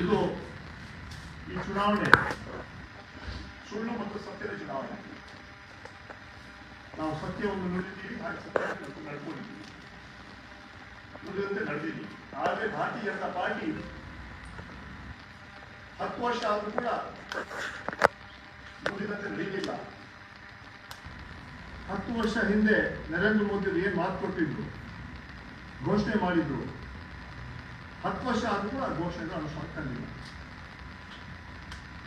ಇದು ಈ ಚುನಾವಣೆ ಸುಳ್ಳು ಮತ್ತು ಸತ್ಯದ ಚುನಾವಣೆ ನಾವು ಸತ್ಯವನ್ನು ನುಡಿದೀವಿ ಹಾಗೆ ಸತ್ಯವನ್ನು ನಡ್ಕೊಂಡಿದ್ದೀವಿ ನುಡಿದಂತೆ ನಡೆದಿದ್ದೀವಿ ಆದರೆ ಭಾರತೀಯ ಜನತಾ ಪಾರ್ಟಿ ಹತ್ತು ವರ್ಷ ಆದರೂ ಕೂಡ ನುಡಿದಂತೆ ನಡೀಲಿಲ್ಲ ಹತ್ತು ವರ್ಷ ಹಿಂದೆ ನರೇಂದ್ರ ಮೋದಿ ಏನು ಮಾತು ಕೊಟ್ಟಿದ್ರು ಘೋಷಣೆ ಮಾಡಿದ್ರು ಹತ್ತು ವರ್ಷ ಆದರೂ ಆ ಘೋಷಣೆಗಳು ಅನುಷ್ಠಾನ ತಂದಿಲ್ಲ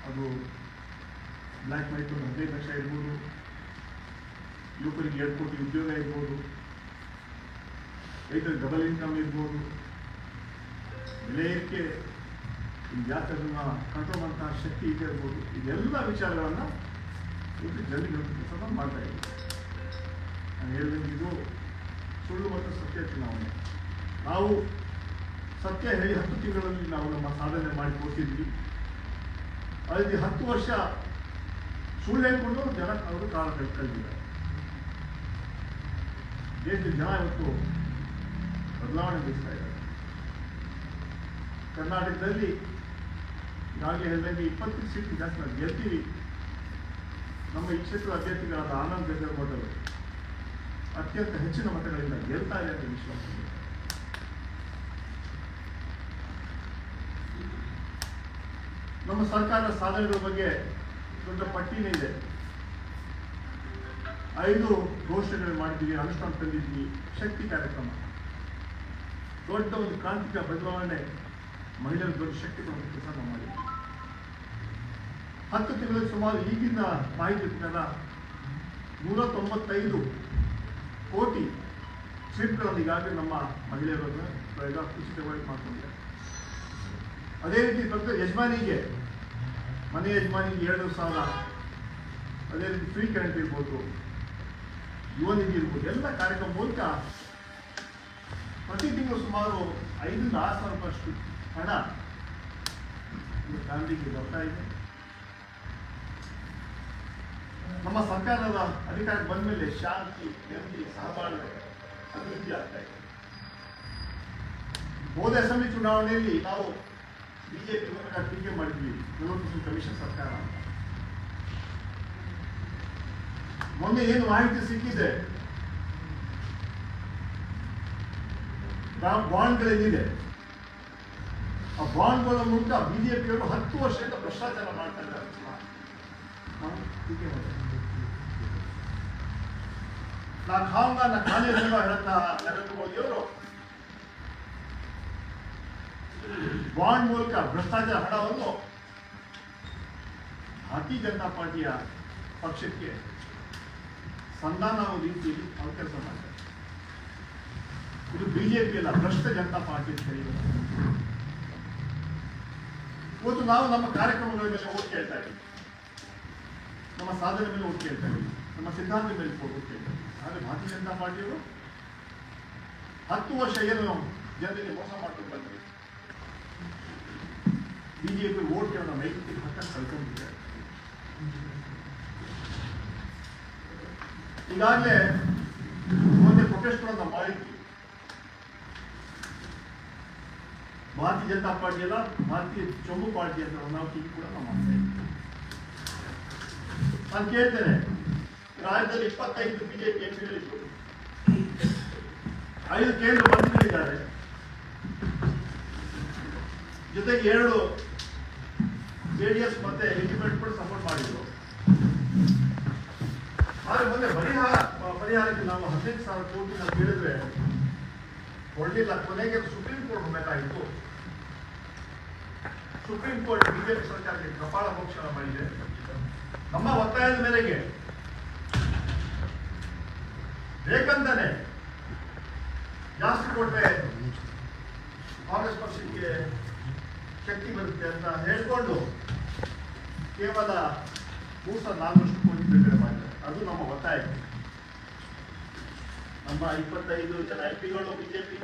ಅದು ಬ್ಲ್ಯಾಕ್ ಮೈಟ್ ಒಂದು ಹದಿನೈದು ಲಕ್ಷ ಇರ್ಬೋದು. ಯುವಕರಿಗೆ ಎರಡು ಕೋಟಿ ಉದ್ಯೋಗ ಇರ್ಬೋದು. ರೈತರಿಗೆ ಡಬಲ್ ಇನ್ಕಮ್ ಇರ್ಬೋದು. ವಿಲಯಕ್ಕೆ ಅದನ್ನ ಕಂಟ್ರೋಲ್ ಮಾಡುವಂತಹ ಶಕ್ತಿ ಇದೆ ಇರ್ಬೋದು. ಇದೆಲ್ಲ ವಿಚಾರಗಳನ್ನು ಇವತ್ತು ಜನರಿಗೆ ಕೆಲಸ ಮಾಡ್ತಾ ಇದ್ದೀವಿ. ನಾನು ಹೇಳಿದಂಗೆ ಇದು ಸುಳ್ಳು ಮತ್ತು ಸತ್ಯ ಚುನಾವಣೆ. ನಾವು ಸತ್ಯ ಹೇಳಿ ಹತ್ತು ತಿಂಗಳಲ್ಲಿ ನಾವು ನಮ್ಮ ಸಾಧನೆ ಮಾಡಿ ತೋರಿಸಿದ್ವಿ ಅಲ್ಲಿ ಹತ್ತು ವರ್ಷ ಸುಳ್ಳು ಹೇಳ್ಕೊಂಡು ಜನ ಅವರು ಕಾಲ ಕಳ್ಕೊಂಡಿದ್ದಾರೆ ದೇಶದ ಜನ ಇವತ್ತು ಬದಲಾವಣೆ ಬಯಸ್ತಾ ಇದ್ದಾರೆ. ಕರ್ನಾಟಕದಲ್ಲಿ ಈಗಾಗಲೇ ಹೇಳಿದಂಗೆ ಇಪ್ಪತ್ತು ಸೀಟ್ ಜಾಸ್ತಿ ನಾವು ಗೆಲ್ತೀವಿ ನಮ್ಮ ಈ ಅಭ್ಯರ್ಥಿಗಳಾದ ಆನಂದ್ ಗಜರ್ ಮೊದಲು ಅತ್ಯಂತ ಹೆಚ್ಚಿನ ಮತಗಳಿಂದ ಗೆಲ್ತಾ ಇದೆ ಅಂತ ವಿಶ್ವಾಸ ಇದೆ. ನಮ್ಮ ಸರ್ಕಾರದ ಸಾಧನೆಗಳ ಬಗ್ಗೆ ದೊಡ್ಡ ಪಟ್ಟಿನೇ ಇದೆ. ಐದು ಘೋಷಣೆಗಳು ಮಾಡಿದ್ದೀವಿ, ಅನುಷ್ಠಾನ ತಂದಿದ್ವಿ ಶಕ್ತಿ ಕಾರ್ಯಕ್ರಮ. ದೊಡ್ಡ ಒಂದು ಕ್ರಾಂತಿಕ ಬದಲಾವಣೆ ಮಹಿಳೆಯರ ದೊಡ್ಡ ಶಕ್ತಿ ಕೊಡುವ ಕೆಲಸ ನಾವು ಮಾಡಿದ್ವಿ ಹತ್ತು ತಿಂಗಳಲ್ಲಿ ಸುಮಾರು ಈಗಿನ ಮಾಹಿತಿ ಪ್ರಕಾರ ನೂರ ತೊಂಬತ್ತೈದು ಕೋಟಿ ಸ್ಲಿಪ್ಗಳನ್ನು ಈಗಾಗಲೇ ನಮ್ಮ ಮಹಿಳೆಯರನ್ನು ಪ್ರಯೋಗ ಉಚಿತವಾಗಿ ಮಾಡ್ಕೊಂಡಿದ್ದಾರೆ. ಅದೇ ರೀತಿ ಪ್ರತಿ ಯಜಮಾನಿಗೆ, ಮನೆ ಯಜಮಾನಿಗೆ ಎರಡು ಸಾವಿರ, ಅದೇ ರೀತಿ ಫ್ರೀ ಕರೆಂಟ್ ಇರ್ಬೋದು ಯುವ ನಿಧಿ ಇರ್ಬೋದು, ಎಲ್ಲ ಕಾರ್ಯಕ್ರಮ ಮೂಲಕ ಪ್ರತಿ ತಿಂಗಳು ಸುಮಾರು ಐದರಿಂದ ಆರು ಸಾವಿರ ರೂಪಾಯಿಷ್ಟು ಹಣ ಫ್ಯಾಮಿಲಿಗೆ ಬರ್ತಾ ಇದೆ. ನಮ್ಮ ಸರ್ಕಾರದ ಅಧಿಕಾರಕ್ಕೆ ಬಂದ ಮೇಲೆ ಶಾಂತಿ, ನೆಮ್ಮದಿ, ಸಹಬಾಳ್ವೆ ಅಭಿವೃದ್ಧಿ ಆಗ್ತಾ ಇದೆ. ಹೋದ ಅಸೆಂಬ್ಲಿ ಚುನಾವಣೆಯಲ್ಲಿ ನಾವು ಬಿಜೆಪಿ ಟೀಕೆ ಮಾಡಿದ್ವಿ. ನಲವತ್ತು ಪರ್ಸೆಂಟ್ ಕಮಿಷನ್ ಸರ್ಕಾರ ಮೊನ್ನೆ ಏನು ಮಾಹಿತಿ ಸಿಕ್ಕಿದೆ? ಬಾಂಡ್ಗಳೇನಿದೆ? ಆ ಬಾಂಡ್ಗಳ ಮೂಲಕ ಬಿಜೆಪಿಯವರು ಹತ್ತು ವರ್ಷದಿಂದ ಭ್ರಷ್ಟಾಚಾರ ಮಾಡ್ತಾ ಇದ್ದಾರೆ. ನಾ ಖಾಂಗ ನಾ ಖಾನೆ दूंगा ಹೇಳುತ್ತಾ ನರೇಂದ್ರ ಮೋದಿಯವರು ಬಾಂಡ್ ಮೂಲಕ ಭ್ರಷ್ಟಾಚಾರ ಹಣವನ್ನು ಭಾರತೀಯ ಜನತಾ ಪಾರ್ಟಿಯ ಪಕ್ಷಕ್ಕೆ ಸಂಧಾನ ರೀತಿಯಲ್ಲಿ ಅವರು ಕೆಲಸ ಮಾಡ್ತಾರೆ. ಇದು ಬಿಜೆಪಿ ಅಲ್ಲ, ಭ್ರಷ್ಟ ಜನತಾ ಪಾರ್ಟಿ ಅಂತ ಕರೆಯುವುದು ಇವತ್ತು ನಾವು ನಮ್ಮ ಕಾರ್ಯಕ್ರಮಗಳ ಮೇಲೆ ಓಟ್ ಕೇಳ್ತಾ ಇದ್ದೀವಿ. ನಮ್ಮ ಸಾಧನೆ ಮೇಲೆ ಓಟ್ ಕೇಳ್ತಾ ಇದ್ದೀವಿ. ನಮ್ಮ ಸಿದ್ಧಾಂತ ಮೇಲೆ ಓಟ್ ಕೇಳ್ತಾ ಇದ್ದೀವಿ. ಆದರೆ ಭಾರತೀಯ ಜನತಾ ಪಾರ್ಟಿಯವರು ಹತ್ತು ವರ್ಷ ಏನು ಜನರಿಗೆ ಮೋಸ ಮಾಡ್ಕೊಂಡು ಬಿಜೆಪಿ ಓಟ್ ಅವರ ಮೈತ್ರಿ ಹಕ್ಕ ಕಳ್ಕೊಂಡಿದೆ. ಈಗಾಗಲೇ ಮೊನ್ನೆ ಪ್ರೊಟೆಸ್ಟ್ ಕೂಡ ನಾವು ಮಾಡಿದ್ವಿ. ಭಾರತೀಯ ಜನತಾ ಪಾರ್ಟಿ ಅಲ್ಲ, ಭಾರತೀಯ ಜಮ್ಮು ಪಾರ್ಟಿ ಅಂತ ನಾವು ಟೀಮ್ ಕೂಡ ನಾವು ಮಾಡ್ತಾ ಇದ್ದೀವಿ. ನಾನು ಕೇಳ್ತೇನೆ, ರಾಜ್ಯದಲ್ಲಿ ಇಪ್ಪತ್ತೈದು ಬಿಜೆಪಿ ಎಂಪಿಗಳಿದ್ರು ಐದು ಕೇಂದ್ರ ಮಂತ್ರಿಗಳಿದ್ದಾರೆ. ಜೊತೆಗೆ ಎರಡು ಜೆ ಮತ್ತೆ ಇಂಡಿಪೆಂಡೆಂಟ್ ಕೂಡ ಸಪೋರ್ಟ್ ಮಾಡಿದ್ರು. ಆದ್ರೆ ಮೊನ್ನೆ ಪರಿಹಾರ, ಪರಿಹಾರಕ್ಕೆ ನಾವು ಹದಿನೈದು ಸಾವಿರ ಕೋಟಿ ನಾವು ಕೇಳಿದ್ರೆ ಕೊಡಲಿಲ್ಲ ಕೊನೆಗೆ ಸುಪ್ರೀಂ ಕೋರ್ಟ್ ಬೇಕಾಗಿತ್ತು ಸುಪ್ರೀಂ ಕೋರ್ಟ್ ಬಿಜೆಪಿ ಸರ್ಕಾರಕ್ಕೆ ಕಪಾಳ ಮೋಕ್ಷಣ ಮಾಡಿದೆ. ನಮ್ಮ ಒತ್ತಾಯದ ಮೇರೆಗೆ. ಬೇಕಂತಾನೆ ಜಾಸ್ತಿ ಕೊಟ್ಟರೆ ಕಾಂಗ್ರೆಸ್ ಪಕ್ಷಕ್ಕೆ ಶಕ್ತಿ ಬರುತ್ತೆ ಅಂತ ಹೇಳ್ಕೊಂಡು ಕೇವಲ ಮೂರು ಸಾವಿರದ ನಾಲ್ಕರಷ್ಟು ಕೋಟಿ ಬಿಡುಗಡೆ ಮಾಡಿದ್ದಾರೆ ಅದು ನಮ್ಮ ಒತ್ತಾಯ. ನಮ್ಮ ಇಪ್ಪತ್ತೈದು ಜನ ಎಂ ಪಿಗಳು, ಬಿಜೆಪಿ,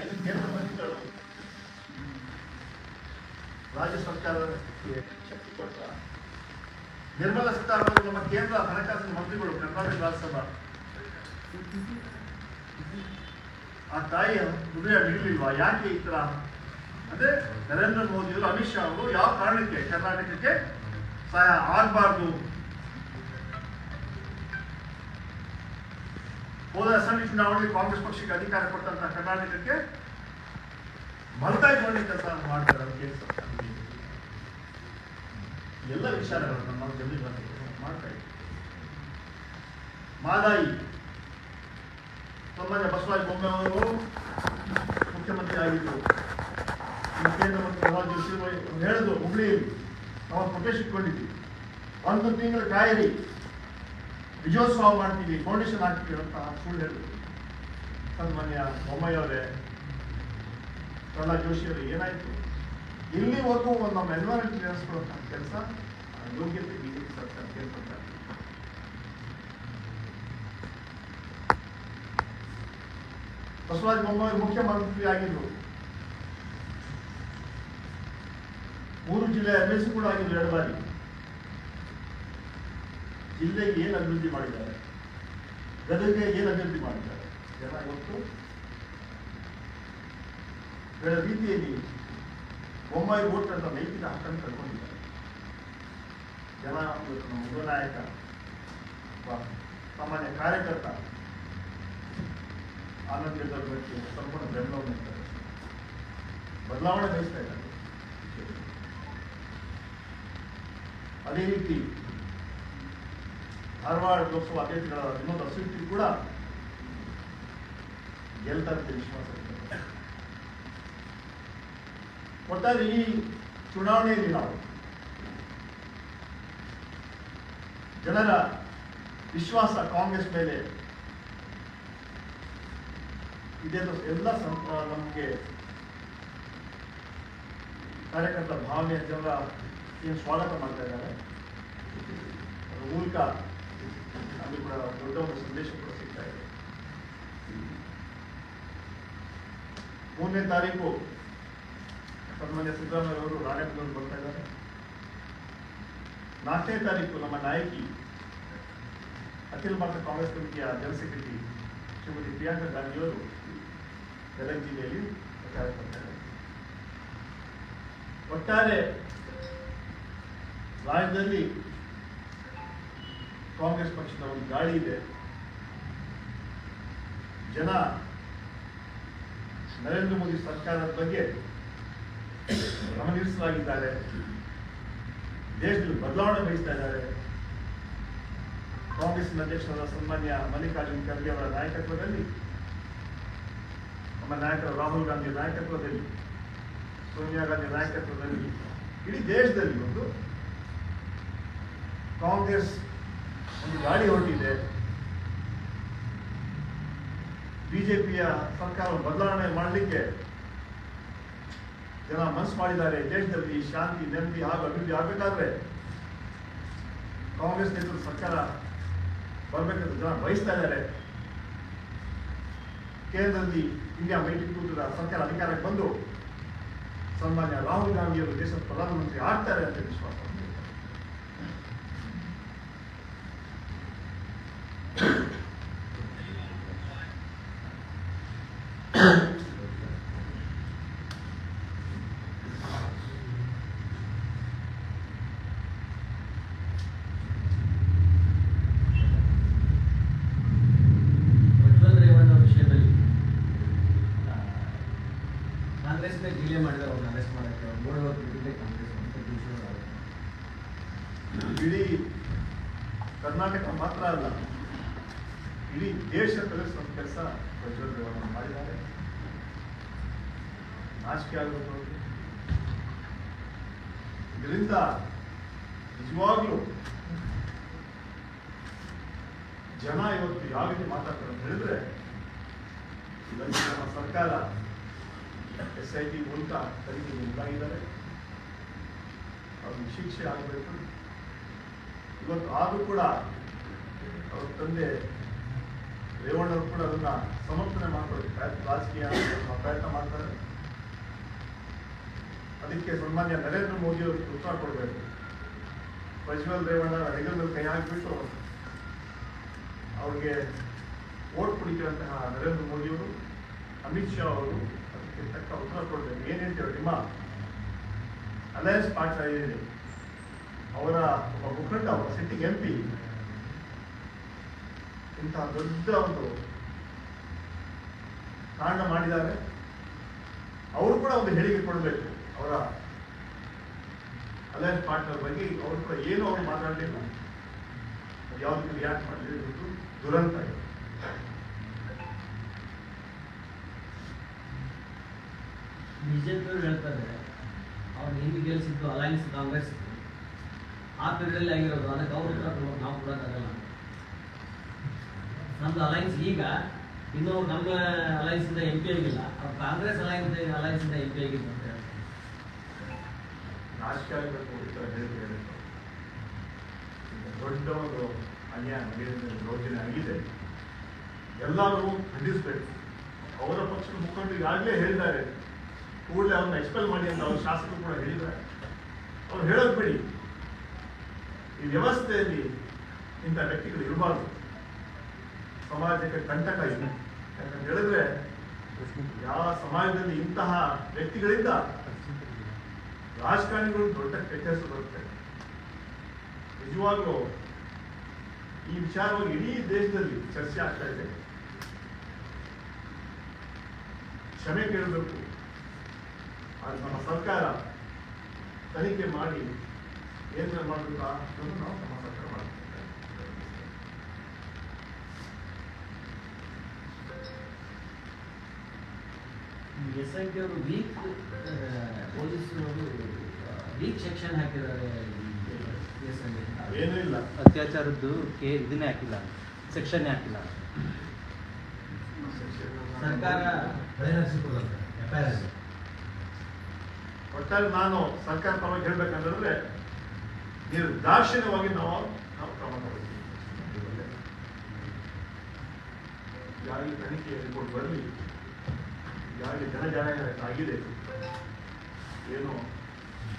ಐದು ಕೇಂದ್ರ ಮಂತ್ರಿಗಳು, ರಾಜ್ಯ ಸರ್ಕಾರಕ್ಕೆ ಶಕ್ತಿ ಕೊಡ್ತಾರೆ ನಿರ್ಮಲಾ ಸೀತಾರಾಮನ್ ನಮ್ಮ ಕೇಂದ್ರ ಹಣಕಾಸಿನ ಮಂತ್ರಿಗಳು, ಕರ್ನಾಟಕ ರಾಜ್ಯಸಭಾ. ಆ ತಾಯಿಯ ಹೃದಯ ನಿಲ್ಲಲಿಲ್ವಾ ಯಾಕೆ ಈ ತರ ಅದೇ ನರೇಂದ್ರ ಮೋದಿಯವರು, ಅಮಿತ್ ಶಾ ಅವರು ಯಾವ ಕಾರಣಕ್ಕೆ ಕರ್ನಾಟಕಕ್ಕೆ ಸಹಾಯ ಆಗಬಾರ್ದು? ಹೋದ ಅಸೆಂಬ್ಲಿ ಚುನಾವಣೆಯಲ್ಲಿ ಕಾಂಗ್ರೆಸ್ ಪಕ್ಷಕ್ಕೆ ಅಧಿಕಾರ ಕೊಟ್ಟಂತ ಕರ್ನಾಟಕಕ್ಕೆ ಮಲ್ತಾಯಿ ಮಾಡಿ ಕೆಲಸ ಮಾಡ್ತಾರೆ ಕೇಂದ್ರ ಎಲ್ಲ ವಿಚಾರಗಳನ್ನು ನಾವು ಜನರಿಗೆ ಮಾಡ್ತಾ ಇದ್ದೀವಿ ಮಾದಾಯಿ ಸನ್ಮಾನ್ಯ ಬಸವರಾಜ ಬೊಮ್ಮೆ ಅವರು ಮುಖ್ಯಮಂತ್ರಿ ಆಗಿದ್ದರು ಜೋಶಿ ಅವರು ಹೇಳಿದ್ರು ಹುಬ್ಳಿಯಲ್ಲಿ ನಾವು ಪ್ರೊಟೆಸ್ಟ್ ಇಟ್ಕೊಂಡಿದ್ವಿ ಒಂದು ತಿಂಗಳು ಕಾಯಿರಿ ವಿಜಯೋತ್ಸವ ಮಾಡ್ತೀವಿ ಫೌಂಡೇಶನ್ ಹಾಕ್ತೀವಿ ಅಂತ ಸುಳ್ಳು ಹೇಳಿದ್ರು. ಸನ್ಮಾನ್ಯ ಬೊಮ್ಮಾಯಿ ಅವರೇ, ಪ್ರಹ್ಲಾದ್ ಜೋಶಿ ಅವರು, ಏನಾಯ್ತು? ಇಲ್ಲಿವರೆಗೂ ಒಂದು ನಮ್ಮ ಎನ್ವೈರನ್ಮೆಂಟ್ ಕ್ಲಿಯರೆನ್ಸ್ ಕೆಲಸ ಯೋಗ್ಯತೆ ಬಿಜೆಪಿ ಸರ್ಕಾರ ಸರ್ಕಾರ ಬಸವರಾಜ ಬೊಮ್ಮಾಯಿ ಮುಖ್ಯಮಂತ್ರಿ ಆಗಿದ್ರು ಮೂರು ಜಿಲ್ಲೆ ಎಂ ಎಸ್ ಕೂಡ ಆಗಿದ್ರು ಎರಡು ಬಾರಿ. ಜಿಲ್ಲೆಗೆ ಏನು ಅಭಿವೃದ್ಧಿ ಮಾಡಿದ್ದಾರೆ? ಗದಗಿಗೆ ಏನು ಅಭಿವೃದ್ಧಿ ಮಾಡಿದ್ದಾರೆ? ಜನ ಇವತ್ತು ಬೇರೆ ರೀತಿಯಲ್ಲಿ ಬೊಮ್ಮಾಯಿ ಓಟ್ ಅಂತ ನೈತಿಕ ಹಕ್ಕನ್ನು ಕಳ್ಕೊಂಡಿದ್ದಾರೆ. ಜನ ಇವತ್ತು ನಮ್ಮ ನಾಯಕ ಸಾಮಾನ್ಯ ಕಾರ್ಯಕರ್ತ ಆನಂದ್ ಬಗ್ಗೆ ಸಂಪೂರ್ಣ ಬೆಂಬಲವನ್ನು ಬದಲಾವಣೆ ಬಯಸ್ತಾ ಇದ್ದಾರೆ. ಅದೇ ರೀತಿ ಧಾರವಾಡ ಲೋಕಸಭಾ ಅಭ್ಯರ್ಥಿಗಳ ವಿನೋದ್ ಕೂಡ ಗೆಲ್ತಾರೆ ವಿಶ್ವಾಸ. ಒಟ್ಟಾರೆ ಈ ಚುನಾವಣೆಯಲ್ಲಿ ನಾವು ಜನರ ವಿಶ್ವಾಸ ಕಾಂಗ್ರೆಸ್ ಮೇಲೆ ಇದೆ ಎಲ್ಲ ನಮಗೆ ಕಾರ್ಯಕರ್ತ ಭಾವನೆ ಜನರ ಏನು ಸ್ವಾಗತ ಮಾಡ್ತಾ ಇದ್ದಾರೆ. ಅದರ ಮೂಲಕ ಅಲ್ಲಿ ಕೂಡ ದೊಡ್ಡ ಒಂದು ಸಂದೇಶ ಕೂಡ ಸಿಗ್ತಾ ಇದೆ. ಮೂರನೇ ತಾರೀಕು ಸನ್ಮಾನ್ಯ ಸಿದ್ದರಾಮಯ್ಯ ಅವರು ರಾಣೆಬೆನ್ನೂರು ಬರ್ತಾ ಇದ್ದಾರೆ. ನಾಲ್ಕನೇ ತಾರೀಕು ನಮ್ಮ ನಾಯಕಿ, ಅಖಿಲ ಭಾರತ ಕಾಂಗ್ರೆಸ್ ಕಮಿಟಿಯ ಜನರಲ್ ಸೆಕ್ರೆಟರಿ ಶ್ರೀಮತಿ ಪ್ರಿಯಾಂಕಾ ಗಾಂಧಿಯವರು ಗದಗ ಜಿಲ್ಲೆಯಲ್ಲಿ ಪ್ರಚಾರ ಮಾಡ್ತಾರೆ ಒಟ್ಟಾರೆ ರಾಜ್ಯದಲ್ಲಿ ಕಾಂಗ್ರೆಸ್ ಪಕ್ಷದ ಒಂದು ಗಾಳಿ ಇದೆ. ಜನ ನರೇಂದ್ರ ಮೋದಿ ಸರ್ಕಾರದ ಬಗ್ಗೆ ಗಮನಿಸಲಾಗಿದ್ದಾರೆ ದೇಶದಲ್ಲಿ ಬದಲಾವಣೆ ಬಯಸ್ತಾ ಇದ್ದಾರೆ. ಕಾಂಗ್ರೆಸ್ನ ಅಧ್ಯಕ್ಷರಾದ ಸನ್ಮಾನ್ಯ ಮಲ್ಲಿಕಾರ್ಜುನ್ ಖರ್ಗೆ ಅವರ ನಾಯಕತ್ವದಲ್ಲಿ, ನಮ್ಮ ನಾಯಕರು ರಾಹುಲ್ ಗಾಂಧಿ ನಾಯಕತ್ವದಲ್ಲಿ, ಸೋನಿಯಾ ಗಾಂಧಿ ನಾಯಕತ್ವದಲ್ಲಿ, ಇಡೀ ದೇಶದಲ್ಲಿ ಒಂದು ಕಾಂಗ್ರೆಸ್ ಒಂದು ಗಾಳಿ ಹೊರಟಿದೆ ಬಿಜೆಪಿಯ ಸರ್ಕಾರ ಬದಲಾವಣೆ ಮಾಡಲಿಕ್ಕೆ ಜನ ಮನಸ್ಸು ಮಾಡಿದ್ದಾರೆ. ದೇಶದಲ್ಲಿ ಶಾಂತಿ, ನೆಮ್ಮದಿ ಹಾಗೂ ಅಭಿವೃದ್ಧಿ ಆಗಬೇಕಾದ್ರೆ ಕಾಂಗ್ರೆಸ್ ನೇತೃತ್ವದ ಸರ್ಕಾರ ಬರಬೇಕಂತ ಜನ ಬಯಸ್ತಾ ಇದ್ದಾರೆ. ಕೇಂದ್ರದಲ್ಲಿ ಇಂಡಿಯಾ ಮೈತ್ರಿಕೂಟದ ಸರ್ಕಾರ ಅಧಿಕಾರಕ್ಕೆ ಬಂದು ಸನ್ಮಾನ್ಯ ರಾಹುಲ್ ಗಾಂಧಿಯವರು ದೇಶದ ಪ್ರಧಾನಮಂತ್ರಿ ಆಗ್ತಾರೆ ಅಂತ ವಿಶ್ವಾಸ ಡಿಲೇ ಮಾಡಿದ್ರೆ ಅವ್ರನ್ನ ಅರೆಸ್ಟ್ ಮಾಡೋಕ್ಕೆ ಅವ್ರು ಮೂರು ಹೊತ್ತು ಬಿಟ್ಟಿದ್ದೆ ಕಾಂಗ್ರೆಸ್ ಅಂತ. ಇಡೀ ಕರ್ನಾಟಕ ಮಾತ್ರ ಅಲ್ಲ, ಇಡೀ ದೇಶ ಕಲಿಸುವ ಕೆಲಸ ಪ್ರಜ್ವಲ್ ಮಾಡಿದ್ದಾರೆ ನಾಚಿಕೆ ಅವ್ರಿಗೆ. ಇದರಿಂದ ನಿಜವಾಗ್ಲೂ ಜನ ಇವತ್ತು ಯಾವ ರೀತಿ ಮಾತಾಡ್ತಾರೆ ಅಂತ ಹೇಳಿದ್ರೆ ನಮ್ಮ ಸರ್ಕಾರ ಎಸ್ ಐ ಟಿ ಮೂಲಕ ತನಿಖೆ ಮುಂದಾಗಿದ್ದಾರೆ ಅವ್ರಿಗೆ ಶಿಕ್ಷೆ ಆಗಬೇಕು. ಇವತ್ತು ಆದರೂ ಕೂಡ ಅವ್ರ ತಂದೆ ರೇವಣ್ಣವ್ರು ಕೂಡ ಅದನ್ನ ಸಮರ್ಥನೆ ಮಾಡ್ಕೊಳ್ಳಿ ಪ್ರಯತ್ನ, ರಾಜಕೀಯ ಪ್ರಯತ್ನ ಮಾಡ್ತಾರೆ. ಅದಕ್ಕೆ ಸನ್ಮಾನ್ಯ ನರೇಂದ್ರ ಮೋದಿ ಅವರಿಗೆ ಉತ್ತರ ಕೊಡಬೇಕು. ಪ್ರಜ್ವಲ್ ರೇವಣ್ಣ ಹೆಗಲ ಕೈ ಹಾಕಿಬಿಟ್ಟು ಅವ್ರಿಗೆ ಓಟ್ ಕುಡಿತಿರುವಂತಹ ನರೇಂದ್ರ ಮೋದಿಯವರು ಅಮಿತ್ ಶಾ ಅವರು ತಕ್ಕ ಉತ್ತರ ಕೊಡ್ಬೇಕು ಏನು ನಿಮ್ಮ ಅಲಯನ್ಸ್ ಪಾರ್ಟ್ನರ್ ಏನಿದೆ? ಅವರ ಒಬ್ಬ ಮುಖಂಡ, ಒಬ್ಬ ಸಿಟ್ಟಿಂಗ್ ಎಂ ಪಿ ಇಂತಹ ದೊಡ್ಡ ಒಂದು ಕಾಂಡ ಮಾಡಿದ್ದಾರೆ. ಅವರು ಕೂಡ ಒಂದು ಹೇಳಿಕೆ ಕೊಡಬೇಕು ಅವರ ಅಲಯನ್ಸ್ ಪಾರ್ಟ್ನರ್ ಬಗ್ಗೆ. ಅವರು ಕೂಡ ಏನು ಅವರು ಮಾತಾಡಲಿಲ್ಲ? ಯಾವುದಕ್ಕೆ ರಿಯಾಕ್ಟ್ ಮಾಡಲಿಲ್ಲ? ದುರಂತ ಇದೆ. ಬಿಜೆಪಿಯವರು ಹೇಳ್ತಾರೆ ಅವ್ರು ಹಿಂದೆ ಗೆಲ್ಸಿದ್ದು ಅಲಯನ್ಸ್ ಕಾಂಗ್ರೆಸ್. ಆ ಪೀರಿಯಡಲ್ಲಿ ಆಗಿರೋದು, ಅದಕ್ಕೆ ಅವ್ರ ಕೊಡೋದು ನಾವು ಕೊಡೋಕ್ಕಾಗಲ್ಲ. ನಮ್ದು ಅಲಯನ್ಸ್ ಈಗ, ಇನ್ನು ನಮ್ಮ ಅಲಯನ್ಸ್ ಇಂದ ಎಂ ಪಿ ಆಗಿಲ್ಲ. ಅವ್ರು ಕಾಂಗ್ರೆಸ್ ಅಲಯನ್ಸ್ ಅಲಯನ್ಸ್ ಇಂದ ಎಂ ಪಿ ಆಗಿದ್ದು ಅಂತ ಹೇಳ್ತಾರೆ ದೊಡ್ಡ ಒಂದು ಅನ್ಯಾಯ ಯೋಜನೆ ಆಗಿದೆ. ಎಲ್ಲರೂ ಖಂಡಿಸಬೇಕು. ಅವರ ಪಕ್ಷದ ಮುಖಂಡರು ಈಗಾಗಲೇ ಹೇಳಿದ್ದಾರೆ ಕೂಡಲೇ ಅವ್ರನ್ನ ಎಕ್ಸ್ಪೆಲ್ ಮಾಡಿ ಅಂತ ಅವ್ರ ಶಾಸಕರು ಕೂಡ ಹೇಳಿದ್ದಾರೆ. ಅವ್ರು ಹೇಳೋದು ಬಿಡಿ. ಈ ವ್ಯವಸ್ಥೆಯಲ್ಲಿ ಇಂಥ ವ್ಯಕ್ತಿಗಳು ಇರಬಾರ್ದು. ಸಮಾಜಕ್ಕೆ ಕಂಟಕ ಇದೆ. ಯಾಕಂತ ಹೇಳಿದ್ರೆ ಯಾವ ಸಮಾಜದಲ್ಲಿ ಇಂತಹ ವ್ಯಕ್ತಿಗಳಿಂದ ರಾಜಕಾರಣಿಗಳು ದೊಡ್ಡ ಕೆಟ್ಟ ಬರುತ್ತೆ. ನಿಜವಾಗ್ಲೂ ಈ ವಿಚಾರವಾಗಿ ಇಡೀ ದೇಶದಲ್ಲಿ ಚರ್ಚೆ ಆಗ್ತಾ ಇದೆ. ಕ್ಷಮೆ ಕೇಳಬೇಕು. ಅದು ನಮ್ಮ ಸರ್ಕಾರ ತನಿಖೆ ಮಾಡಿ ಏನ್ ಮಾಡಬೇಕು ಅನ್ನೋದು ನಾವು ನಮ್ಮ ಸರ್ಕಾರ ಮಾಡ್ತೀವಿ ಎಸ್ ಐ ಟಿ ಅವರು ವೀಕ್ ಪೊಲೀಸರು ವೀಕ್ ಸೆಕ್ಷನ್ ಹಾಕಿದ್ದಾರೆ ಎಸ್ ಐ ಏನೂ ಇಲ್ಲ. ಅತ್ಯಾಚಾರದ್ದು ಕೇ ಇದನ್ನೇ ಹಾಕಿಲ್ಲ. ಸೆಕ್ಷನ್ನೇ ಹಾಕಿಲ್ಲ. ಸರ್ಕಾರ ಒಟ್ಟಾರೆ ನಾನು ಸರ್ಕಾರ ಪರವಾಗಿ ಹೇಳ್ಬೇಕಂತಂದ್ರೆ ನೀವು ದಾರ್ಶನ್ಯವಾಗಿ ನಾವು ನಾವು ಕ್ರಮ ತಗೊಳ್ತೀವಿ. ತನಿಖೆ ರಿಪೋರ್ಟ್ ಬರಲಿ, ಯಾರಿಗೆ ಜನಜಾಗರಣೆ ಆಗಿದೆ, ಏನು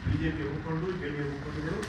ಬಿಜೆಪಿ ಮುಖಂಡು ಜೆ ಡಿ ಎಸ್ ಮುಖಂಡರು